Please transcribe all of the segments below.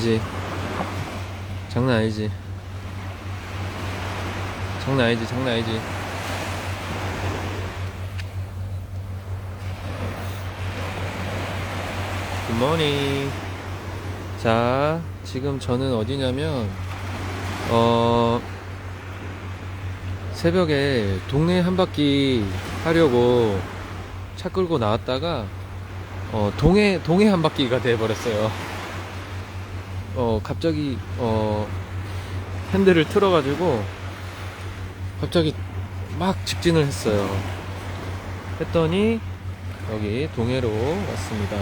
아니지. 장난 아니지. 장난 아니지, 장난 아니지. 굿모닝. 자, 지금 저는 어디냐면, 어, 새벽에 동네 한 바퀴 하려고 차 끌고 나왔다가, 어, 동해, 동해 한 바퀴가 돼 버렸어요. 어, 갑자기, 어, 핸들을 틀어가지고, 갑자기 막 직진을 했어요. 했더니, 여기 동해로 왔습니다.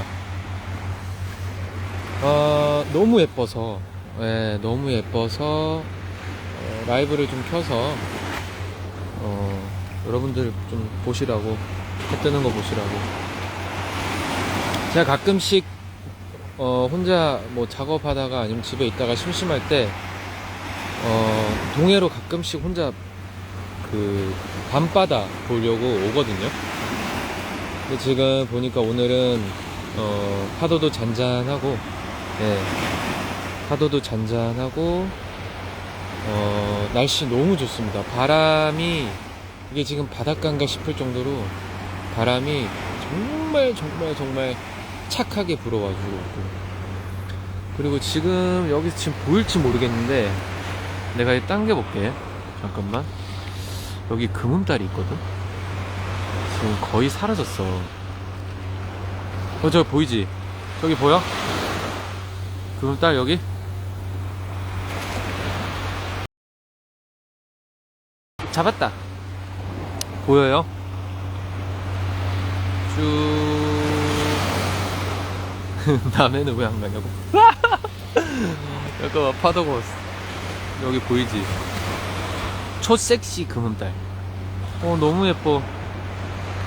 어, 너무 예뻐서, 예, 너무 예뻐서, 어, 라이브를 좀 켜서, 어, 여러분들 좀 보시라고, 해 뜨는 거 보시라고. 제가 가끔씩, 어, 혼자 뭐 작업하다가 아니면 집에 있다가 심심할 때, 어, 동해로 가끔씩 혼자 그 밤바다 보려고 오거든요. 근데 지금 보니까 오늘은, 어, 파도도 잔잔하고, 예, 파도도 잔잔하고, 어, 날씨 너무 좋습니다. 바람이, 이게 지금 바닷가인가 싶을 정도로 바람이 정말 정말 정말 착하게 불어가지고. 그리고 지금 여기서 지금 보일지 모르겠는데, 내가 이 당겨볼게. 잠깐만. 여기 금음달이 있거든? 지금 거의 사라졌어. 어, 저 보이지? 저기 보여? 금음달 여기? 잡았다. 보여요? 쭉. 남해는 왜 안 가냐고? 잠깐만, 파도가 왔어. 여기 보이지? 초섹시 금음달. 어, 너무 예뻐.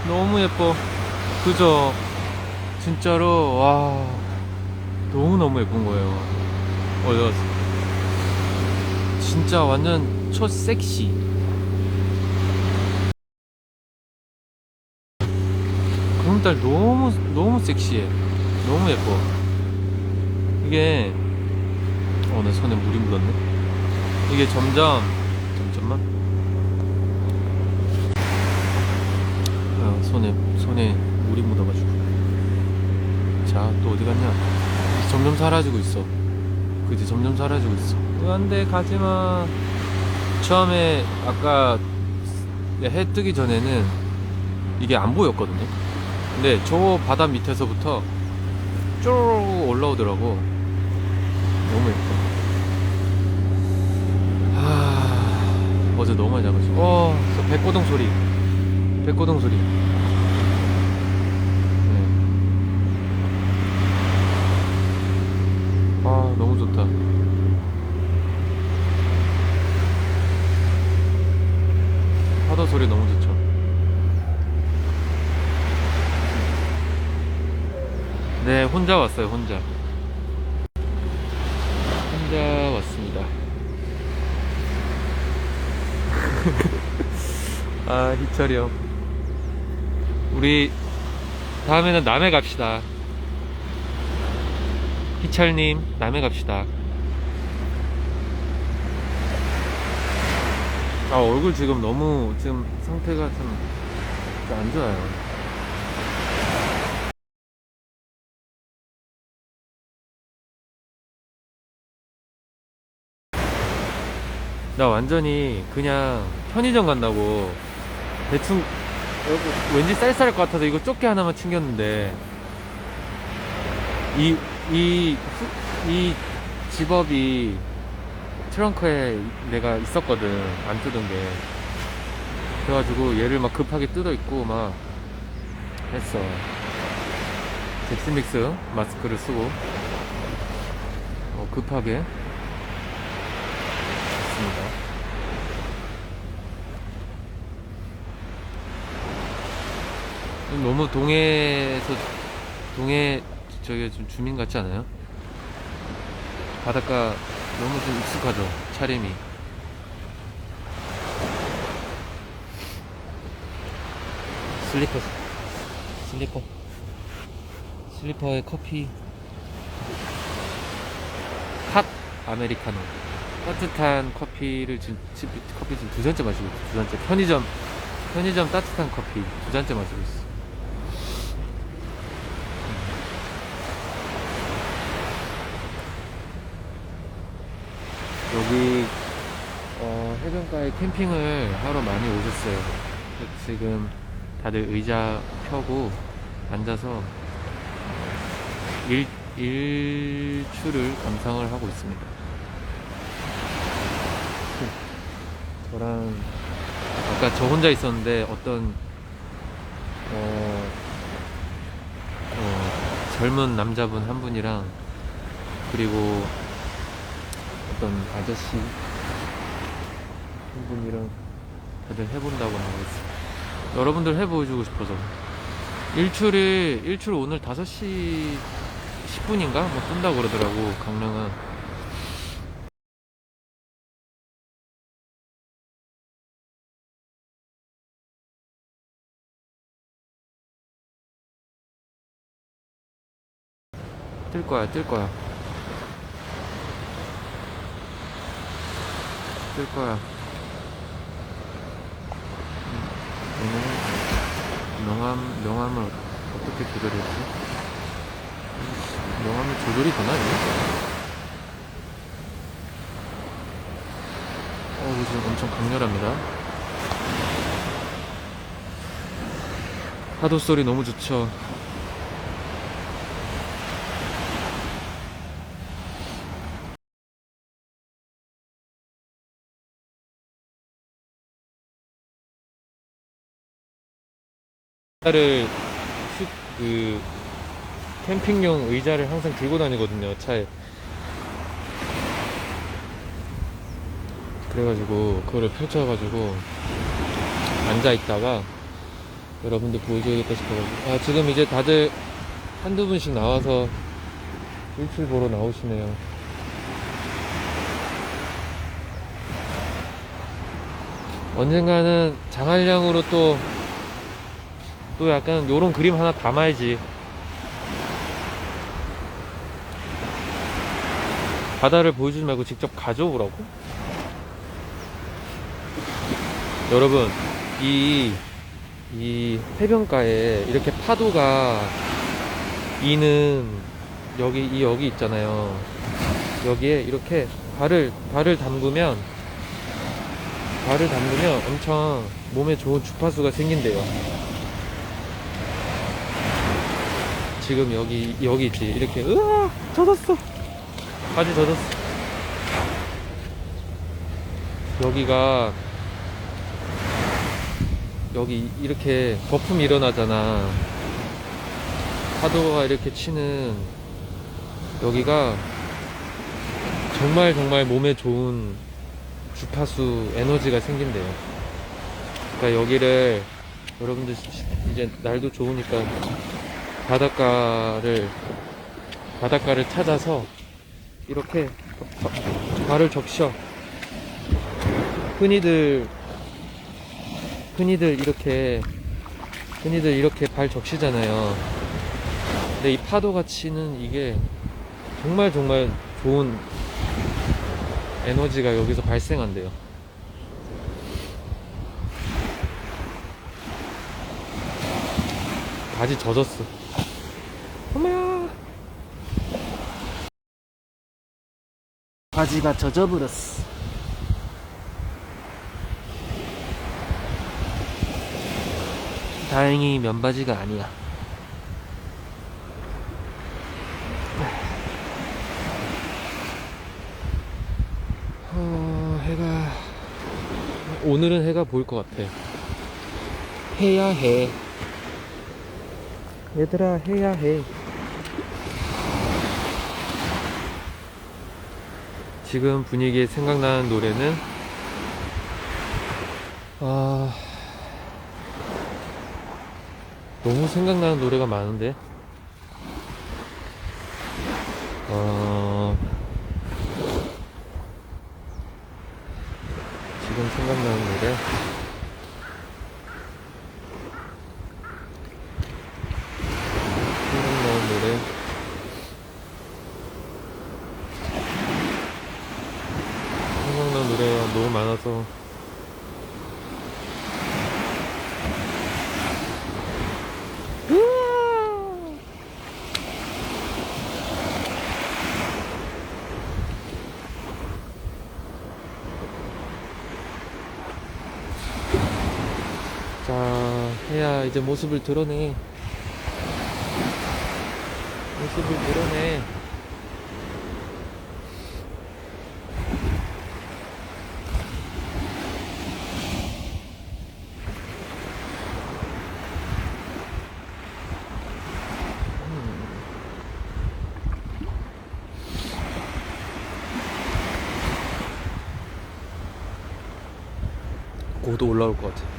너무 예뻐. 그죠? 진짜로, 와. 너무너무 예쁜 거예요. 어, 여 진짜 완전 초섹시. 금음달 너무, 너무 섹시해. 너무 예뻐. 이게, 어, 내 손에 물이 묻었네. 이게 점점, 잠깐만. 아, 손에, 손에 물이 묻어가지고. 자, 또 어디 갔냐? 점점 사라지고 있어. 그지? 점점 사라지고 있어. 어, 안 돼, 가지 마. 처음에, 아까, 해 뜨기 전에는 이게 안 보였거든요. 근데 저 바다 밑에서부터 쭉 올라오더라고. 너무 예뻐. 아, 어제 너무 많이 잡았어. 어, 저 백고동 소리. 백고동 소리. 네. 아, 너무 좋다. 파도 소리 너무 좋죠. 네, 혼자 왔어요, 혼자. 혼자 왔습니다. 아, 희철이 형. 우리 다음에는 남해 갑시다. 희철님, 남해 갑시다. 아, 얼굴 지금 너무, 지금 상태가 좀안 좋아요. 나 완전히 그냥 편의점 간다고. 대충 왠지 쌀쌀할 것 같아서 이거 조끼 하나만 챙겼는데. 이 이 이 집업이 트렁크에 내가 있었거든 안 뜯은 게. 그래가지고 얘를 막 급하게 뜯어 입고 막 했어. 잭스믹스 마스크를 쓰고. 어, 급하게 했습니다 너무 동해에서 동해 저기 좀 주민 같지 않아요? 바닷가 너무 좀 익숙하죠 차림이. 슬리퍼 슬리퍼. 슬리퍼에 커피. 핫 아메리카노. 따뜻한 커피를 지금 집- 커피 지금 두 잔째 마시고 있어 두 잔째 편의점 편의점 따뜻한 커피 두 잔째 마시고 있어 여기 어, 해변가에 캠핑을 하러 많이 오셨어요. 지금 다들 의자 펴고 앉아서 일, 일출을 감상을 하고 있습니다. 저랑 아까 저 혼자 있었는데 어떤 어, 어, 젊은 남자분 한 분이랑 그리고 어떤 아저씨 한 분이랑 다들 해본다고 하고 있어요. 여러분들 해보여주고 싶어서. 일출이, 일출 오늘 5시 10분인가? 뭐 뜬다고 그러더라고, 강릉은. 뜰 거야, 뜰 거야. 뜰 거야. 음, 명함, 명함을 어떻게 조절했지? 명함이 조절이 되나, 이게? 어, 지금 엄청 강렬합니다. 파도 소리 너무 좋죠. 의자를 휴- 그 캠핑용 의자를 항상 들고 다니거든요 차에. 그래가지고 그거를 펼쳐가지고 앉아 있다가 여러분들 보여줘야겠다 싶어가지고. 아 지금 이제 다들 한두 분씩 나와서 일출 보러 나오시네요. 언젠가는 장알량으로 또 또 약간 요런 그림 하나 담아야지. 바다를 보여주지 말고 직접 가져오라고? 여러분, 이, 이 해변가에 이렇게 파도가 이는 여기, 이 여기 있잖아요. 여기에 이렇게 발을, 발을 담그면, 발을 담그면 엄청 몸에 좋은 주파수가 생긴대요. 지금 여기 여기 있지. 이렇게 으아 젖었어. 바지 젖었어. 여기가 여기 이렇게 거품이 일어나잖아. 파도가 이렇게 치는 여기가 정말 정말 몸에 좋은 주파수 에너지가 생긴대요. 그러니까 여기를 여러분들 이제 날도 좋으니까 바닷가를 바닷가를 찾아서 이렇게 바- 발을 적셔. 흔히들 흔히들 이렇게 흔히들 이렇게 발 적시잖아요. 근데 이 파도가 치는 이게 정말 정말 좋은 에너지가 여기서 발생한대요. 바지 젖었어 어머야 바지가 젖어버렸어. 다행히 면바지가 아니야. 어, 해가 오늘은 해가 보일 것 같아. 해야 해. 얘들아 해야 해 지금 분위기에 생각나는 노래는 아 너무 생각나는 노래가 많은데. 어... 지금 생각나는 노래. 생각나는 노래. 생각나는 노래가 너무 많아서. 자, 해야 이제 모습을 드러내. 모습을 드러내. 곧 올라올 것 같아.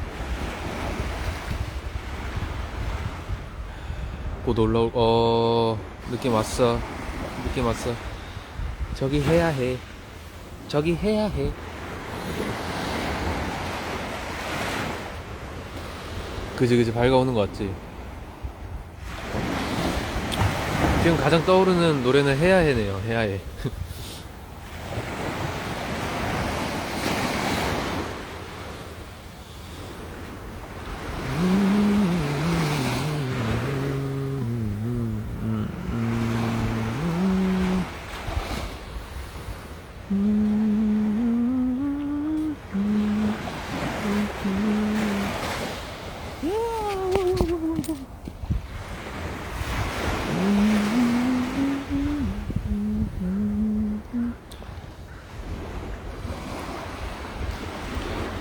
곧 올라올 어 느낌 왔어. 느낌 왔어. 저기 해야 해. 저기 해야 해. 그지 그지. 밝아오는 것 같지? 지금 가장 떠오르는 노래는 해야 해네요. 해야 해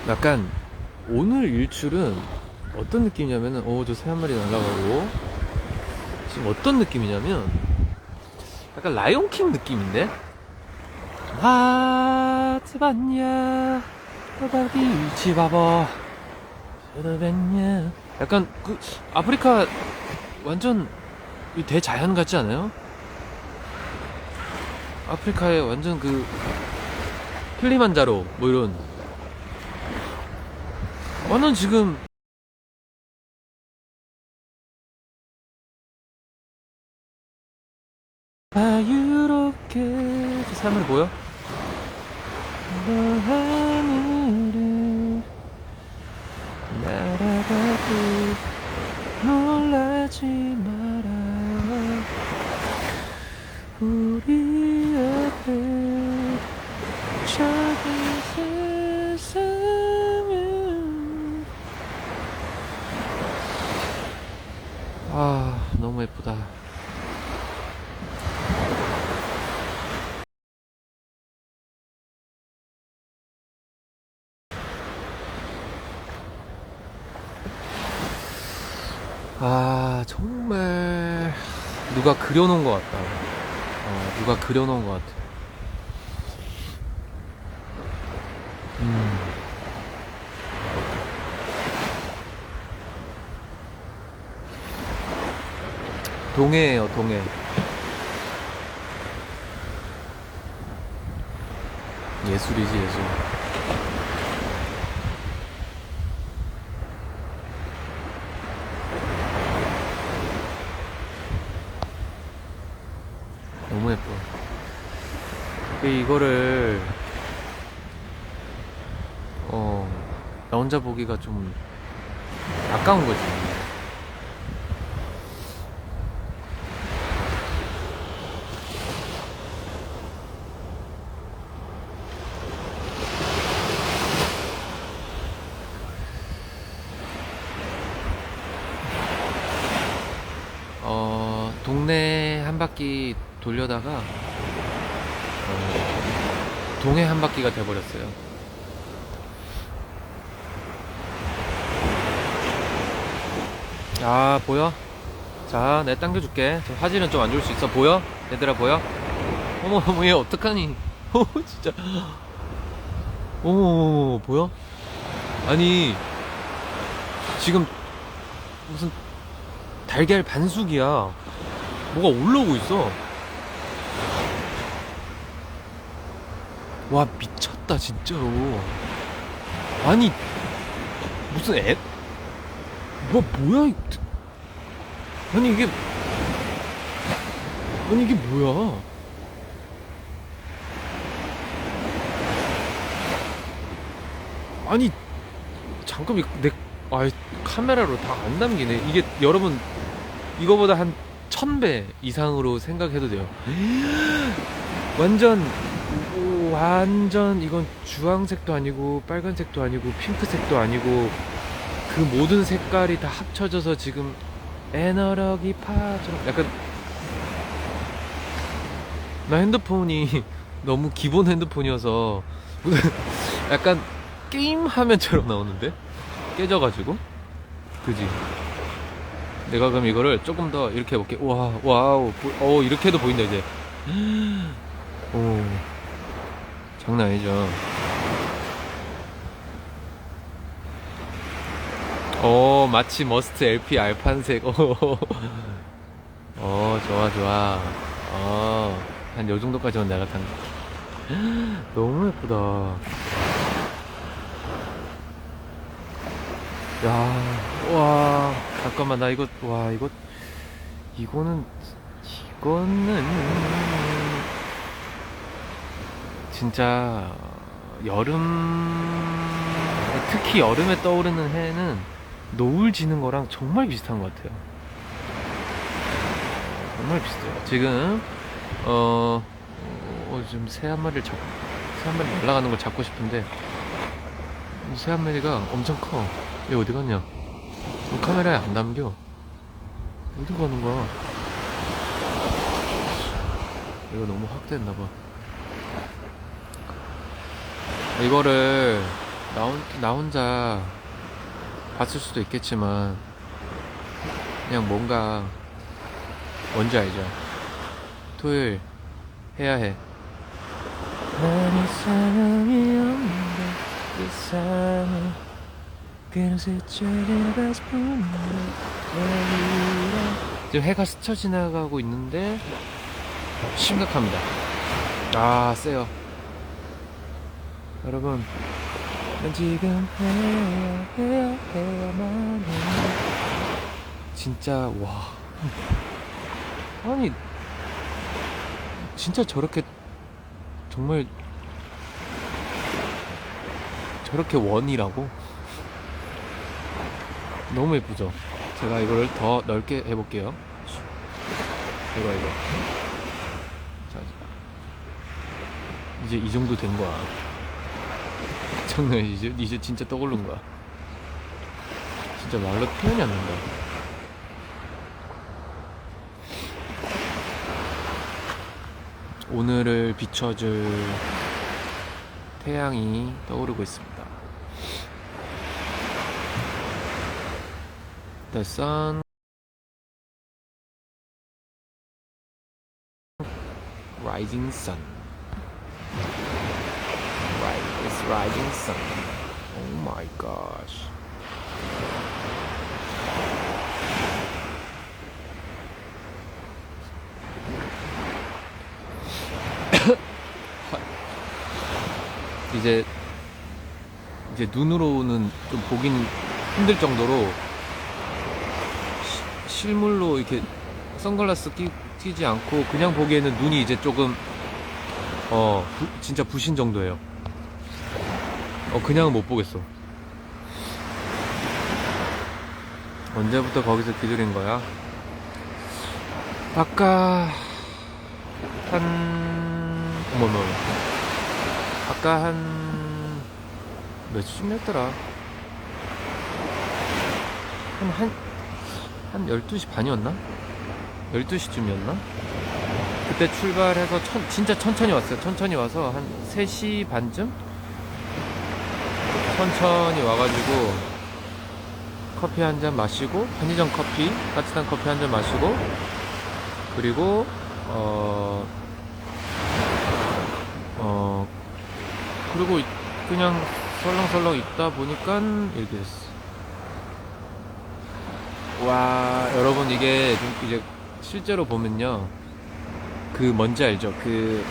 약간 오늘 일출은 어떤 느낌이냐면은 어저 새 한 마리 날아가고. 지금 어떤 느낌이냐면 약간 라이온킹 느낌인데? 아 트봤냐 너바디 치바버 저러겠냐 약간 그 아프리카 완전 이 대자연 같지 않아요? 아프리카의 완전 그 킬리만자로 뭐 이런. 완전 지금 사람을 보여? 날아가도 놀라지 마라 우리 앞에 작은 세상은 아 너무 예쁘다 아 정말 누가 그려놓은 것 같다. 어, 누가 그려놓은 것 같아. 음. 동해예요 동해. 예술이지 예술 너무 예뻐 그 이거를 어, 나 혼자 보기가 좀 아까운 거지. 어, 동네 한 바퀴 돌려다가 어, 동해 한 바퀴가 돼버렸어요. 자 보여? 자 내가 당겨줄게 저 화질은 좀 안 좋을 수 있어 보여? 얘들아 보여? 어머 어머 얘 어떡하니 어 진짜 어머 어머 보여? 아니 지금 무슨 달걀 반숙이야. 뭐가 올라오고 있어. 와 미쳤다 진짜로. 아니 무슨 애? 뭐 뭐야? 이- 아니 이게 아니 이게 뭐야? 아니 잠깐 내 아, 카메라로 다안 남기네. 이게 여러분 이거보다 한 천배 이상으로 생각해도 돼요. 완전 오, 완전 이건 주황색도 아니고 빨간색도 아니고 핑크색도 아니고 그 모든 색깔이 다 합쳐져서 지금 에너럭이 파처럼 약간 나 핸드폰이 너무 기본 핸드폰이어서 약간 게임 화면처럼 나오는데? 깨져가지고? 그지? 내가 그럼 이거를 조금 더 이렇게 해볼게. 와 와우 보- 어 이렇게도 보인다 이제. 오 장난 아니죠. 어 마치 머스트 LP 알판색. 어, 어 좋아 좋아. 어한 요 정도까지만 내가 탄 너무 예쁘다. 야, 와, 잠깐만, 나 이거, 와, 이거, 이거는, 이거는, 진짜, 여름, 특히 여름에 떠오르는 해는 노을 지는 거랑 정말 비슷한 것 같아요. 정말 비슷해요. 지금, 어, 어, 지금 새 한 마리를 잡, 새한 마리 날아가는 걸 잡고 싶은데, 이새한 마리가 엄청 커. 얘 어디 갔냐? 이 카메라에 안 담겨. 어디 가는 거야? 이거 너무 확대했나 봐. 이거를 나, 혼, 나 혼자 봤을 수도 있겠지만, 그냥 뭔가, 뭔지 알죠? 토요일 해야 해. 나는 사람이 없는데, 그 사람을 그새 ጨ리가 지금 해가 스쳐 지나가고 있는데 심각합니다. 아 세요. 여러분, 난 지금 해야 해야 해야만 해. 진짜 와. 아니 진짜 저렇게 정말 저렇게 원이라고? 너무 예쁘죠? 제가 이거를 더 넓게 해볼게요. 이거, 이거. 자, 이제 이 정도 된 거야. 장난 이제, 이제 진짜 떠오른 거야. 진짜 말로 표현이 안 난다. 오늘을 비춰줄 태양이 떠오르고 있습니다. The sun rising sun. Right, it's rising sun. Oh my gosh. 이제 이제 눈으로는 좀 보긴 힘들 정도로 시- 실물로 이렇게 선글라스 끼, 끼지 않고 그냥 보기에는 눈이 이제 조금 어 부- 진짜 부신 정도예요. 어 그냥은 못 보겠어. 언제부터 거기서 기다린 거야? 아까 한 어머머 아까 한 몇시쯤 했더라 한, 한, 한 12시 반이었나? 12시쯤이었나? 그때 출발해서 천, 진짜 천천히 왔어요. 천천히 와서 한 3시 반쯤? 천천히 와가지고 커피 한 잔 마시고, 편의점 커피, 따뜻한 커피 한 잔 마시고, 그리고, 어, 어, 그리고 이- 그냥 설렁설렁 있다 보니까 이렇게 됐어. 와 여러분 이게 좀 이제 실제로 보면요 그 뭔지 알죠 그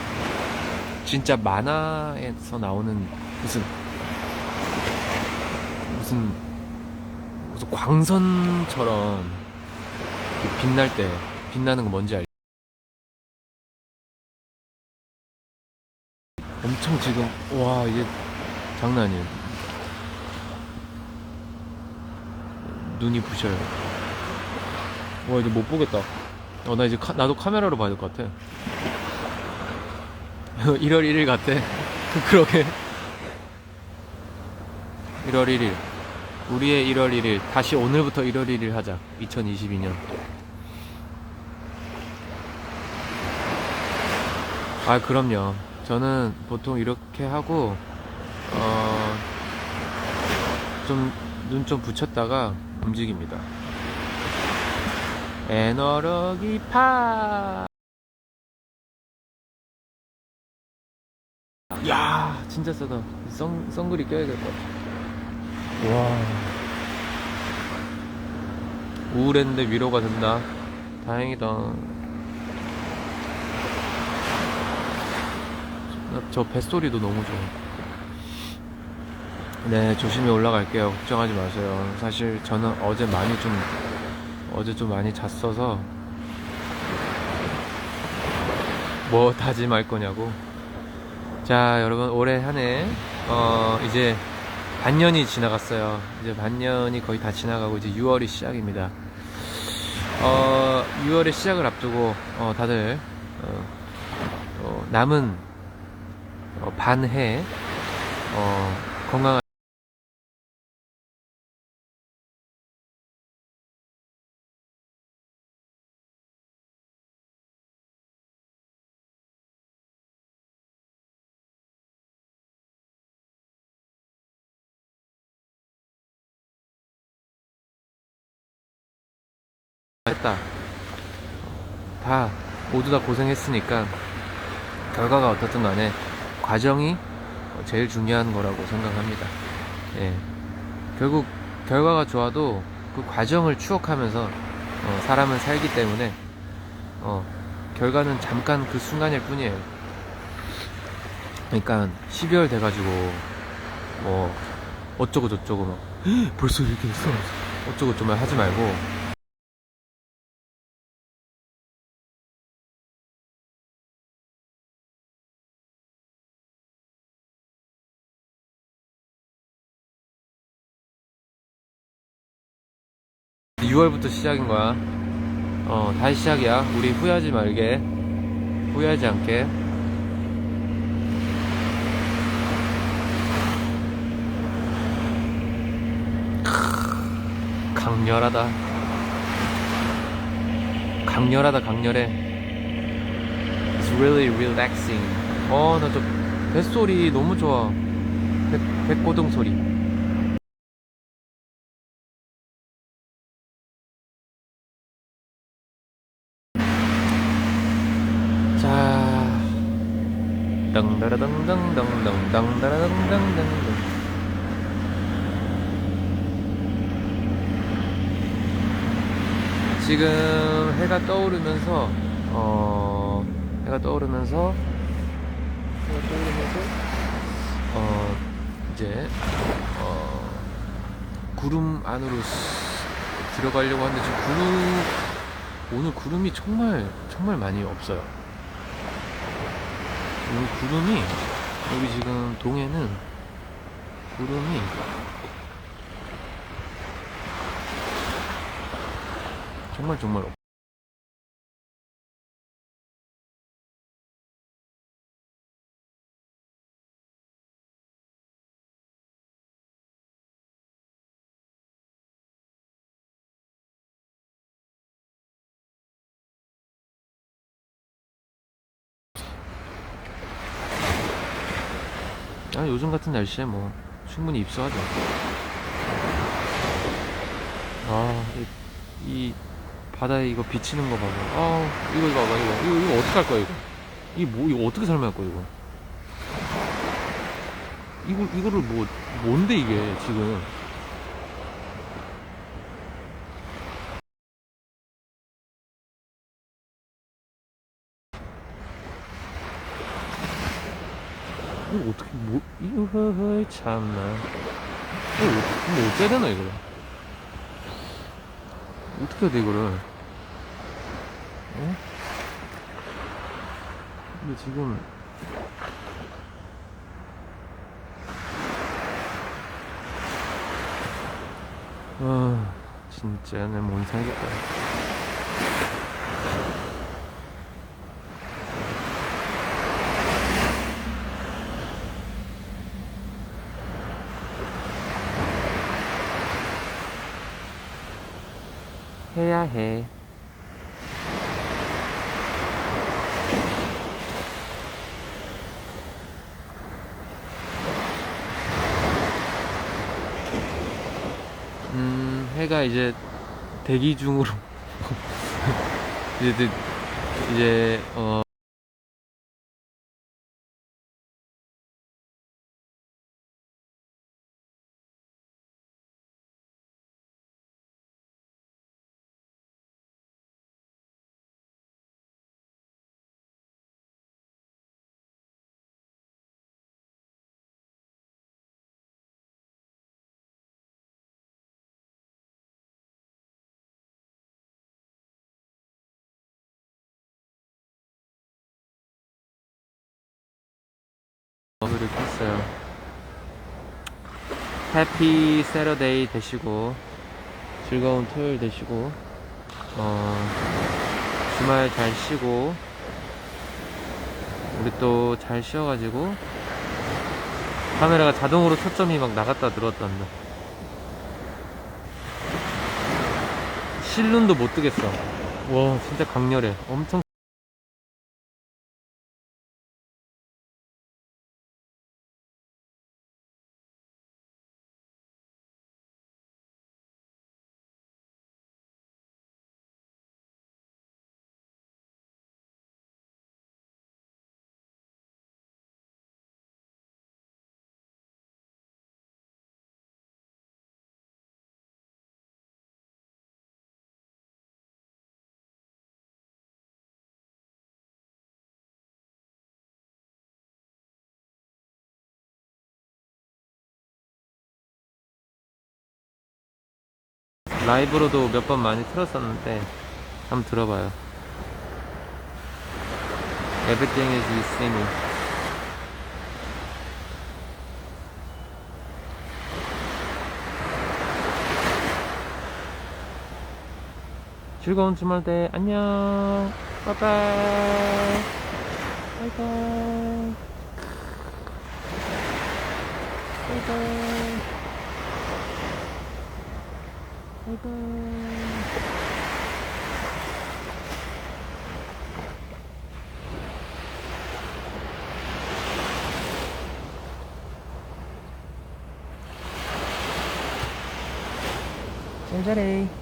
진짜 만화에서 나오는 무슨 무슨 무슨 광선처럼 빛날 때 빛나는 거 뭔지 알죠 엄청 지금 와 이게 장난 아니에요. 눈이 부셔요. 와 이제 못 보겠다. 어 나 이제 카- 나도 카메라로 봐야 될 것 같아. 1월 1일 같아. 그러게. 1월 1일 우리의 1월 1일 다시 오늘부터 1월 1일 하자 2022년 아 그럼요 저는 보통 이렇게 하고 어, 좀눈좀 붙였다가 움직입니다 에너러기 파. 야, 진짜 세다. 선, 선글이 껴야겠다. 와. 우울했는데 위로가 된다. 다행이다. 나저 뱃소리도 너무 좋아. 네, 조심히 올라갈게요. 걱정하지 마세요. 사실 저는 어제 많이 좀 어제 좀 많이 잤어서 뭐 다짐할 거냐고 자 여러분 올해 한해 어 이제 반년이 지나갔어요. 이제 반년이 거의 다 지나가고 이제 6월이 시작입니다. 어 6월의 시작을 앞두고 어 다들 어, 어, 남은 어, 반해 어 건강한 했다. 다 모두 다 고생했으니까 결과가 어떻든 간에 과정이 제일 중요한 거라고 생각합니다. 예. 결국 결과가 좋아도 그 과정을 추억하면서 어, 사람은 살기 때문에 어, 결과는 잠깐 그 순간일 뿐이에요. 그러니까 12월 돼가지고 뭐 어쩌고 저쩌고 막 "헉, 벌써 이렇게 했어 어쩌고 저쩌고 하지 말고 6월부터 시작인 거야. 어, 다시 시작이야. 우리 후회하지 말게. 후회하지 않게. 크, 강렬하다. 강렬하다, 강렬해. It's really relaxing. 어, 나 저 뱃소리 너무 좋아. 배, 배고동 소리. 지금 해가 떠오르면서 어 해가 떠오르면서 해가 떠오르면서 어 이제 어 구름 안으로 스- 들어가려고 하는데 지금 구름 오늘 구름이 정말 정말 많이 없어요. 오늘 구름이 여기 지금 동해는 구름이 정말 정말 없. 아 요즘 같은 날씨에 뭐 충분히 입수하죠. 아, 이, 이 바다에 이거 비치는 거 봐봐. 아 이거 이거 봐봐 이거 이거, 이거 어떻게 할 거야 이거? 이게 뭐 이거 어떻게 설명할 거야 이거? 이거 이거를 뭐 뭔데 이게 지금? 이거 어떻게 뭐 이거 허허이 참나 이거 뭐 어떻게 되나 이거? 어떻게 해야 돼 이거를? 어? 근데 지금 아 진짜 내못 살겠다 해야 해. 음, 해가 이제 대기 중으로 이제 이제 어 이렇게 했어요. 해피 세러데이 되시고 즐거운 토요일 되시고 어, 주말 잘 쉬고 우리 또 잘 쉬어가지고 카메라가 자동으로 초점이 막 나갔다 들어왔단다. 실눈도 못 뜨겠어. 와 진짜 강렬해. 엄청 라이브로도 몇 번 많이 틀었었는데 한번 들어봐요. Everything is me. 즐거운 주말 돼. 안녕. 빠이빠이. 바이바이. 바이바이. 바이바이. 잘 자래.